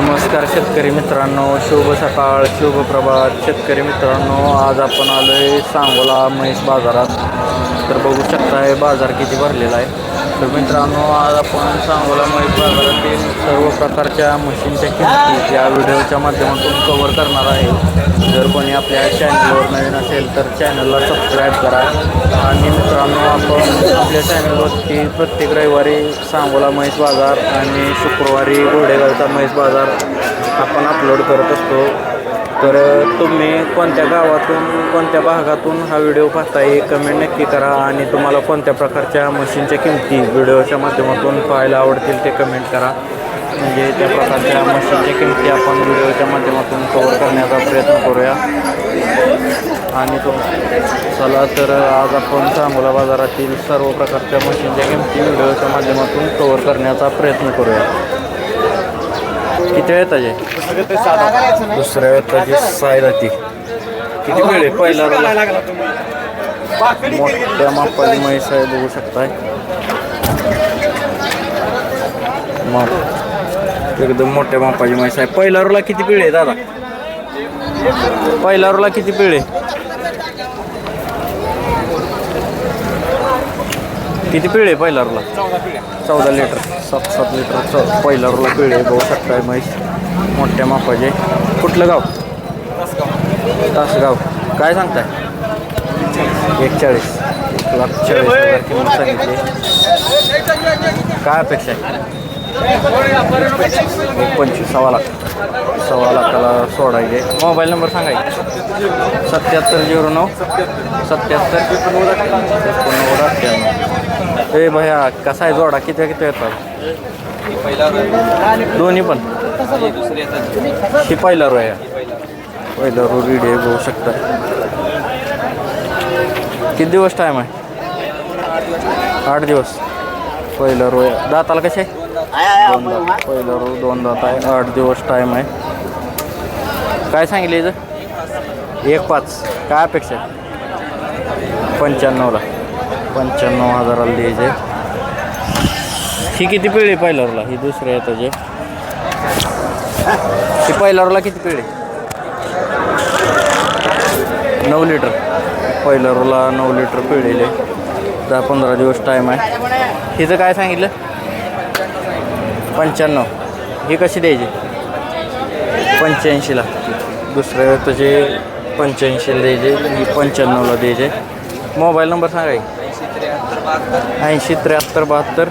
नमस्कार शेतकरी मित्रांनो शुभ सकाळ शुभ प्रभात. शेतकरी मित्रांनो आज आपण आलो आहे सांगोला म्हैस बाजारात. तर बघू शकता हे बाजार किती भरलेला आहे. तर मित्रांनो आज आपण सांगोला म्हैस बाजारातील सर्व प्रकारच्या मशीनच्या किमती या व्हिडिओच्या माध्यमातून कव्हर करणार आहे. जर कोणी आपल्या चॅनलवर नवीन असेल तर चॅनलला सबस्क्राईब करा. आणि मित्रांनो आपण आपल्या चॅनलवरती प्रत्येक रविवारी सांगोला म्हैस बाजार आणि शुक्रवारी घोडेगावचा म्हैस बाजार आपण अपलोड करत असतो. तर तुम्ही कोणत्या गावातून कोणत्या भागातून हा व्हिडिओ पाहताय कमेंट नक्की करा आणि तुम्हाला कोणत्या प्रकारच्या मशीनच्या किमती व्हिडिओच्या माध्यमातून पाहायला आवडतील ते कमेंट करा. म्हणजे त्या प्रकारच्या मशीनच्या किमती आपण व्हिडिओच्या माध्यमातून कव्हर करण्याचा प्रयत्न करूया. आणि तो चला तर आज आपण सांगोला बाजारातील सर्व प्रकारच्या मशीनच्या किमती व्हिडिओच्या माध्यमातून कवर करण्याचा प्रयत्न करूया. किती वेळ ताजे दुसऱ्या वेताची साय जाती किती वेळ आहे? पहिला मोठ्या मापाची माई साहेब बघू शकताय. माप. एकदम मोठ्या मापाची माई आहे. पहिला रोला किती पिळे आहे दादा? पहिला रोला किती पिळे? किती पिळे पहिला रोला चौदा लिटर सात सात लिटर चौ पहिला रोला पिळे बघू शकताय म्हैस. मोठ्या मापाचे. कुठलं गाव? तासगाव. काय सांगताय? एक चाळीस एक लाख चाळीस हजार किंमत सांगितली. काय अपेक्षा आहे? एक पंचवीस सव्वा लाख. सव्वा लाखाला सोडायचे. मोबाईल नंबर सांगायचे सत्याहत्तर झिरो नऊ. सत्याहत्तर एकोणनव्वद अठ्ठ्याण्णव. ए भैया कसा आहे जोडा? किती किती येतात? दोन्ही पण? ही पहिला रो आहे. पहिला रो रीड हे होऊ शकता. किती दिवस टाईम आहे? आठ दिवस. पहिला रो दाताला कसे? आहे दोन दात पहिला रो दोन दात आहे. आठ दिवस टाईम आहे. काय सांगितले इथं? एक पाच. काय अपेक्षा आहे? पंच्याण्णवला. पंच्याण्णव हजाराला द्यायचे ही किती पिढी पहिल्यावरला? ही दुसऱ्या येताचे ही पहिल्यावरला किती पिढी नऊ लिटर. पहिल्या रोला नऊ लिटर पिळलेले दहा पंधरा दिवस टाईम आहे. हिचं काय सांगितलं? पंच्याण्णव. ही कशी द्यायची? पंच्याऐंशीला. दुसऱ्या त्याचे पंच्याऐंशीला द्यायचे. ही पंच्याण्णवला द्यायचे. मोबाईल नंबर सांगा की. ऐंशी त्र्याहत्तर बहात्तर.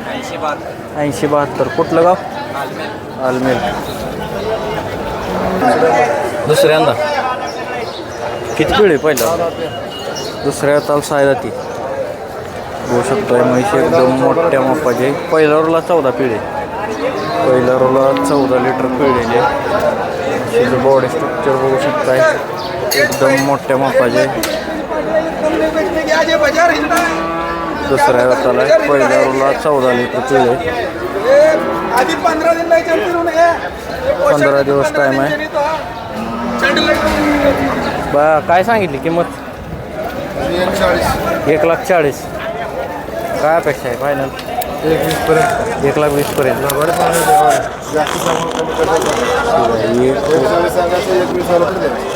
ऐंशी बहात्तर. कुठलं गाव? आलमेल दुसऱ्यांदा. किती पिढी पहिला? दुसऱ्या ताल साय जाती होऊ शकतोय. म्हैशी एकदम मोठ्या मापाचे पहिल्या रोला चौदा पिढी पहिल्या रोला चौदा लिटर पिळलेले तिचं बॉडी स्ट्रक्चर बघू शकताय. एकदम मोठ्या मापाचे दुसऱ्या वेताला पहिल्या रोला चौदा लिटर पिळे आधी पंधरा दिवस टाईम आहे. बा काय सांगितली किंमत? एक लाख चाळीस. काय अपेक्षा आहे फायनल एक वीस पर्यंत. एक लाख वीस पर्यंत. जास्ती सामान कमी करतात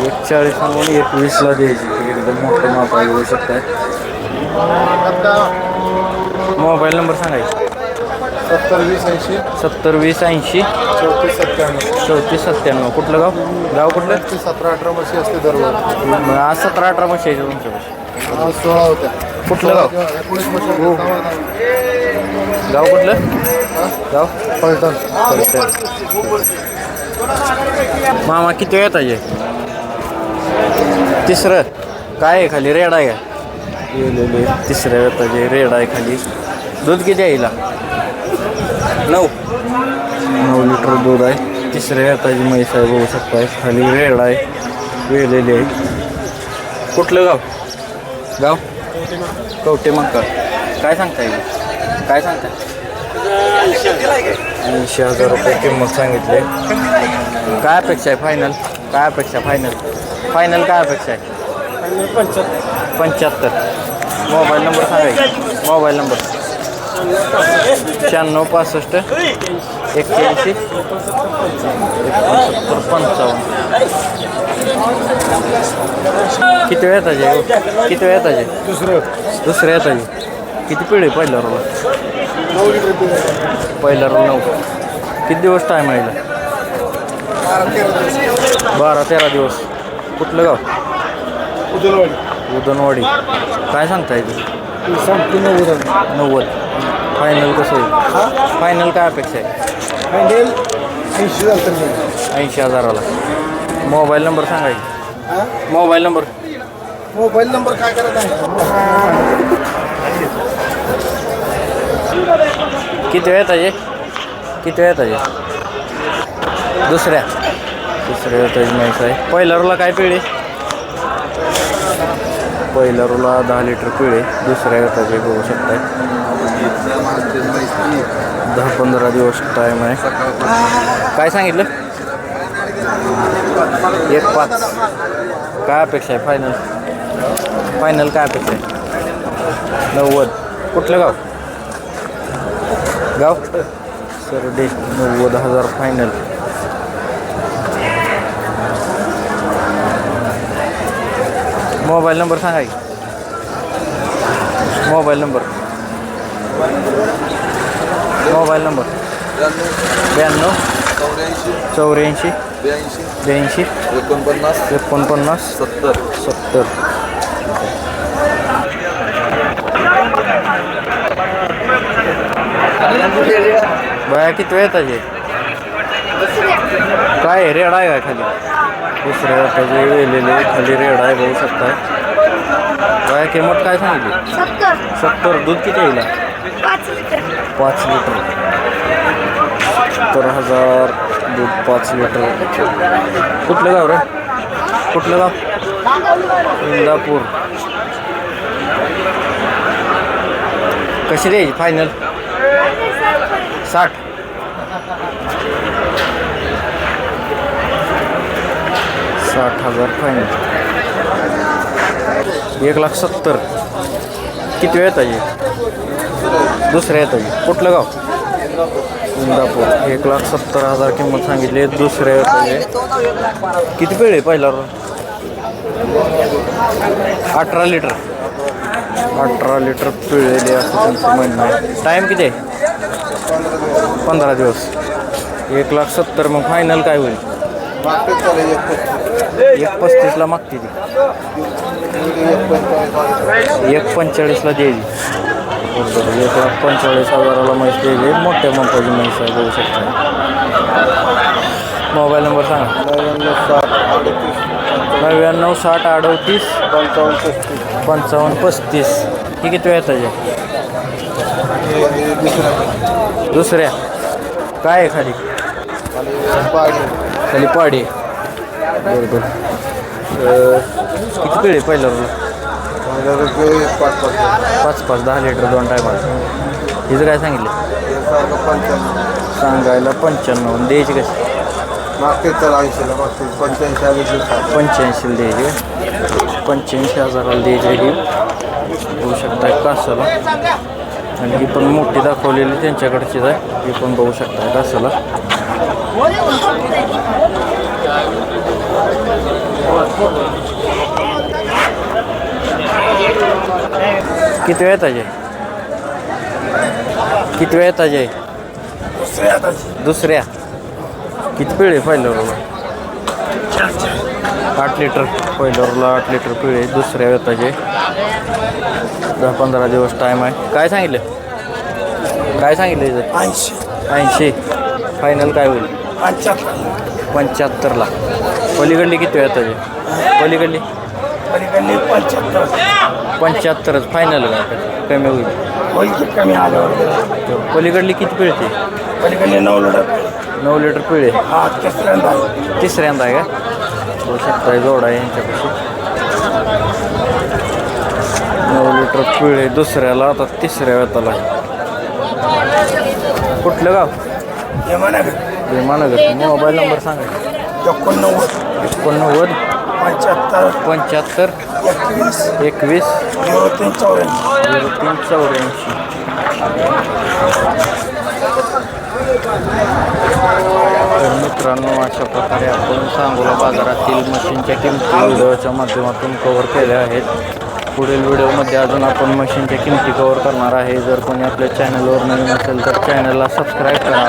एक चाळीस सांगून एक वीसला द्यायची. एकदम मोठं माप आहे बघू शकताय. मोबाईल नंबर सांगायचे. सत्तर वीस ऐंशी. सत्तर वीस ऐंशी. चौतीस सत्त्याण्णव. चौतीस सत्त्याण्णव. कुठलं गाव? गाव कुठलं? ती सतरा अठरा वर्षी असते दररोज मग आज सतरा अठरा आहे तुमच्यापाशी आज सोळा होत्या. कुठलं गाव? वर्ष गाव कुठलं? गाव? पलटण मामा किती वेळ येताय तिसरं. काय आहे खाली? रेड आहे का? येलेले तिसऱ्या वेताचे रेड आहे खाली. दूध किती आहे हिला? नऊ. नऊ लिटर दूध आहे. तिसऱ्या वेताची म्हैस आहे बघू शकताय खाली रेड आहे. वेलेली आहे. कुठलं गाव? गाव? कवटे मक्का. काय सांगता येईल काय सांगताय? ऐंशी हजार रुपये किंमत सांगितली. काय अपेक्षा आहे? फायनल काय अपेक्षा? फायनल फायनल काय अपेक्षा आहे? पंच्याहत्तर. मोबाईल नंबर सांगायचा मोबाईल नंबर. शहाण्णव पासष्ट एक्क्याऐंशी एकोणसत्तर पंचावन्न किती वेळ येताचे किती वेळ येताचे दुसरं दुसऱ्या येताचे किती पिढी पहिल्या रोला. पहिल्या रोल नऊ. किती दिवस टाईम आहे. बारा तेरा दिवस. कुठलं गाव? उदलवाडी उदनवाडी. काय सांगता येते संपूर्ण उदल नव्वद. फायनल कसं होईल? फायनल काय अपेक्षा आहे? हँडेल ऐंशी मिळेल. ऐंशी हजाराला. मोबाईल नंबर सांगा की. हा? मोबाईल नंबर मोबाईल नंबर काय करत आहे? किती वेळ येताचे किती वेळ येताचे दुसऱ्या. दुसऱ्या येताची म्हैस आहे पहिल्या रोला काय पिळे? पहिल्या रोला दहा लिटर पिळे दुसऱ्या गटाचे बघू शकताय दहा पंधरा दिवस टाईम आहे. काय सांगितलं? एक पाच. काय अपेक्षा आहे? फायनल फायनल काय अपेक्षा आहे? नव्वद. कुठलं गाव? गाव? सर डे नव्वद हजार फायनल मोबाईल नंबर सांगा की. Mobile number. Mobile number. ब्याण्णव. चौऱ्याऐंशी. चौऱ्याऐंशी. ब्याऐंशी. ब्याऐंशी. एकोणपन्नास. एकोणपन्नास. सत्तर. सत्तर. बाया किती वेळ येताचे काय? रेड आहे का खाली? दुसऱ्या येताचे वेलेले खाली रेड आहे बघू शकताय बाया किंमत काय सांगितली? सत्तर। सत्तर दूध किती येईल पाच लिटर. पाच लिटर. सत्तर हज़ार दूध पाच लिटर. कुठलं गाव रे? कुठलं गाव? इंदापूर. कशी द्यायची फायनल साठ. साठ हजार फायनल एक लाख सत्तर. किती वेळ येताची दुसऱ्या येताची कुठलं गाव? इंदापूर. एक लाख सत्तर हजार किंमत सांगितली. दुसऱ्या येताची किती वेळ आहे पहिला अठरा लिटर अठरा लिटर पिळलेले असं त्यांचं म्हणणं. आहे टाईम किती आहे? पंधरा दिवस. एक लाख सत्तर. मग फायनल काय होईल? एक पस्तीस. एक पस्तीसला मागते ती एक पंचेचाळीस. एक पंचेचाळीसला द्यायची बरोबर एक लाख पंचेचाळीस हजाराला म्हैस द्यायची मोठ्या मापाची म्हैस आहे बघू शकता मोबाईल नंबर सांगा नव्याण्णव साठ अडतीस नव्याण्णव साठ अडतीस पंचावन्न पस्तीस पंचावन्न पस्तीस ही किती वेळ दुसरं दुसऱ्या काय आहे खाली खाली पाडी. बरं बरं. किती रोला पंधरा रुपये पाच पाच पाच पाच दहा लिटर दोन टायमाला हिचं काय सांगितलं? सांगायला पंच्याण्णव. द्यायची कशी? मागते तर ऐंशीला मागते पंच्याऐंशी पंच्याऐंशीला द्यायची? पंच्याऐंशी हजाराला द्यायची ही. बघू शकताय कासाला. आणि ही पण मोठी दाखवलेली त्यांच्याकडचीच आहे. ही पण बघू शकताय कासाला. किती वेळ येताचे किती वेळ येताचे दुसऱ्या. किती पिळे पहिल्या आठ लिटर पहिल्यावरला आठ लिटर पिळे दुसऱ्या वेताचे दहा पंधरा दिवस टाईम आहे. काय सांगितलं? काय सांगितलं ऐंशी. ऐंशी. फायनल काय होईल? पंच्याहत्तर. पंच्याहत्तरला. पलीकडली किती वेताचे पलीकडली? पलीकडे पंच्याहत्तर. पंच्याहत्तरच. फायनल कमी होईल. होईल की कमी आल्यावर. पलीकडली किती पिळते पलीकडे नऊ लिटर नऊ लिटर पिळे. हा तिसऱ्यांदा तिसऱ्यांदा आहे का? होऊ शकता जोड आहे यांच्यापाशी. नऊ लिटर पिळे दुसऱ्याला आता तिसऱ्या वेताला. कुठलं गाव? विमानगर मोबाईल नंबर सांगा. एकोणनव्वद. एकोणनव्वद. पंच्याहत्तर. पंच्याहत्तर. एकवीस. एकवीस. झिरो तीन चौऱ्याऐंशी. झिरो तीन चौऱ्याऐंशी. तर मित्रांनो अशा प्रकारे आपण सांगोला बाजारातील मशीनच्या किमती व्हिडिओच्या माध्यमातून कव्हर केल्या आहेत. पुढील व्हिडिओमध्ये अजून आपण मशीनच्या किमती कव्हर करणार आहे. जर कोणी आपल्या चॅनलवर नवीन असेल तर चॅनलला सबस्क्राईब करा.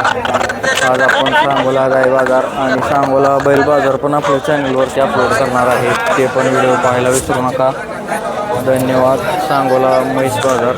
आज आपण सांगोला गाय बाजार आणि सांगोला बैल बाजार पण आपल्या चॅनलवरती अपलोड करणार आहे. ते पण व्हिडिओ पाहायला विसरू नका. धन्यवाद. सांगोला म्हैस बाजार.